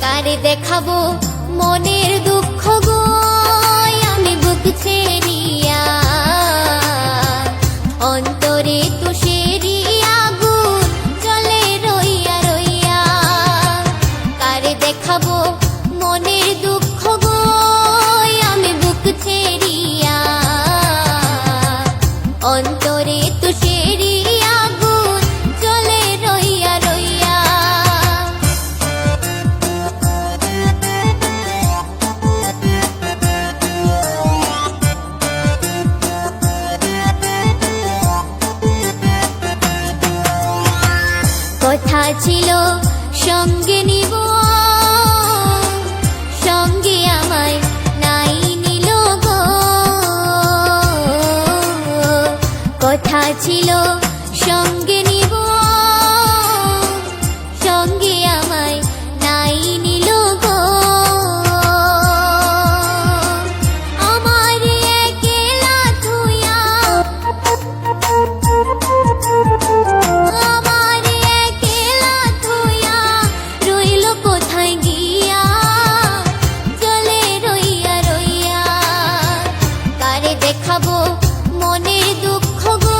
কারে দেখাবো, মনের দুঃখ গো, আমি বুক ছেড়িয়া। অন্তরে তুষেরি আগুন, জলে রইয়া রইয়া। কারে দেখাবো, মনের দুঃখ গো, আমি বুক ছেড়িয়া। অন্তরে তুষেরি ছিল সঙ্গে নিব। সঙ্গে আমায় নাই নিল গো। কথা ছিল সঙ্গে দেখাবো মনের দুঃখ গো।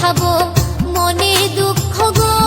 খাব মনে দুঃখ গো।